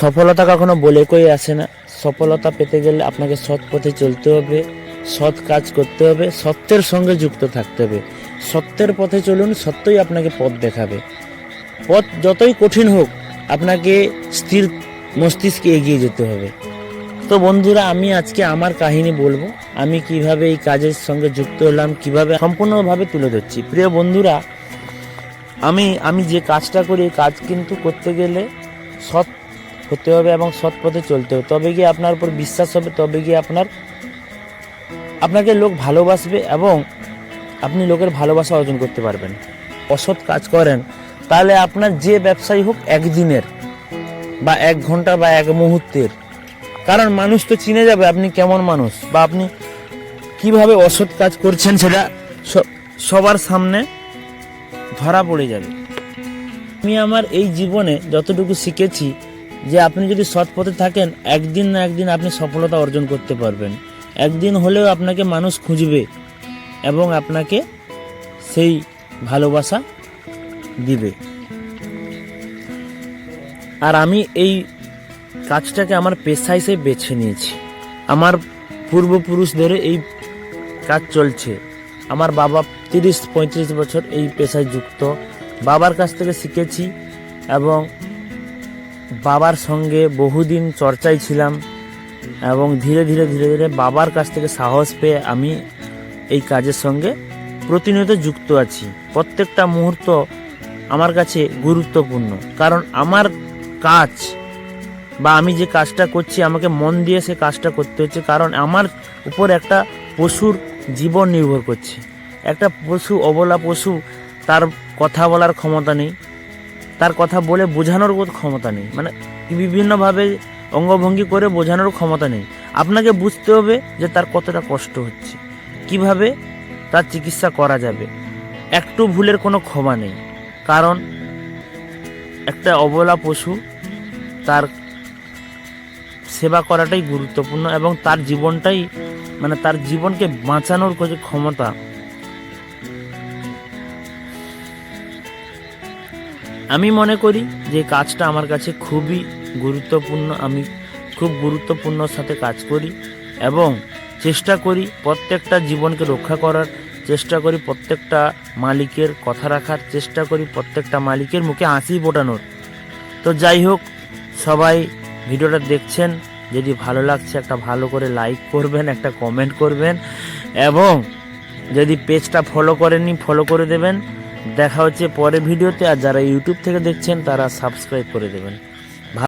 সফলতা কখনো বলে কই আসে না। সফলতা পেতে গেলে আপনাকে সৎ পথে চলতে হবে, সৎ কাজ করতে হবে, সত্যের সঙ্গে যুক্ত থাকতে হবে। সত্যের পথে চলুন, সত্যই আপনাকে পথ দেখাবে। পথ যতই কঠিন হোক, আপনাকে স্থির মস্তিষ্কে এগিয়ে যেতে হবে। তো বন্ধুরা, আমি আজকে আমার কাহিনী বলব। আমি কীভাবে এই কাজের সঙ্গে যুক্ত হলাম, কীভাবে সম্পূর্ণভাবে তুলে ধরছি। প্রিয় বন্ধুরা, আমি আমি যে কাজটা করি কাজ কিন্তু করতে গেলে সৎ হতে হবে এবং সৎ পথে চলতে হবে। তবে গিয়ে আপনার উপর বিশ্বাস হবে, তবে গিয়ে আপনার, আপনাকে লোক ভালোবাসবে এবং আপনি লোকের ভালোবাসা অর্জন করতে পারবেন। অসৎ কাজ করেন, তাহলে আপনার যে ব্যবসায়ী হোক একদিনের বা এক ঘণ্টা বা এক মুহূর্তের, কারণ মানুষ তো চিনে যাবে আপনি কেমন মানুষ বা আপনি কীভাবে অসৎ কাজ করছেন সেটা সবার সামনে ধরা পড়ে যাবে। আমি আমার এই জীবনে যতটুকু শিখেছি যে আপনি যদি সৎ পথে থাকেন, একদিন না একদিন আপনি সফলতা অর্জন করতে পারবেন। একদিন হলেও আপনাকে মানুষ খুঁজবে এবং আপনাকে সেই ভালোবাসা দিবে। আর আমি এই কাজটাকে আমার পেশা হিসেবে বেছে নিয়েছি। আমার পূর্বপুরুষ ধরে এই কাজ চলছে। আমার বাবা তিরিশ পঁয়ত্রিশ বছর এই পেশায় যুক্ত। বাবার কাছ থেকে শিখেছি এবং বাবার সঙ্গে বহুদিন চর্চায় ছিলাম এবং ধীরে ধীরে ধীরে ধীরে বাবার কাছ থেকে সাহস পেয়ে আমি এই কাজের সঙ্গে প্রতিনিয়ত যুক্ত আছি। প্রত্যেকটা মুহূর্ত আমার কাছে গুরুত্বপূর্ণ। কারণ আমার কাজ বা আমি যে কাজটা করছি, আমাকে মন দিয়ে সে কাজটা করতে হচ্ছে। কারণ আমার উপর একটা পশুর জীবন নির্ভর করছে। একটা পশু, অবলা পশু, তার কথা বলার ক্ষমতা নেই। তার কথা বলে বোঝানোর ক্ষমতা নেই। মানে বিভিন্নভাবে অঙ্গভঙ্গি করে বোঝানোর ক্ষমতা নেই। আপনাকে বুঝতে হবে যে তার কতটা কষ্ট হচ্ছে। কীভাবে তার চিকিৎসা করা যাবে। একটু ভুলের কোনো ক্ষমা নেই। কারণ একটা অবলা পশু তার সেবা করাটাই গুরুত্বপূর্ণ এবং তার জীবনটাই মানে তার জীবনকে বাঁচানোর ক্ষমতা আমি মনে করি যে কাজটা আমার কাছে খুবই গুরুত্বপূর্ণ, আমি খুব গুরুত্বপূর্ণ সাথে কাজ করি এবং চেষ্টা করি প্রত্যেকটা জীবনকে রক্ষা করার, চেষ্টা করি প্রত্যেকটা মালিকের কথা রাখার, চেষ্টা করি প্রত্যেকটা মালিকের মুখে হাসি ফোটানোর। তো যাই হোক, সবাই ভিডিওটা দেখছেন, যদি ভালো লাগছে একটা ভালো করে লাইক করবেন, একটা কমেন্ট করবেন এবং যদি পেজটা ফলো করেননি ফলো করে দেবেন। দেখা হচ্ছে পরে ভিডিওতে আর যারা ইউটিউব থেকে দেখছেন তারা সাবস্ক্রাইব করে দেবেন।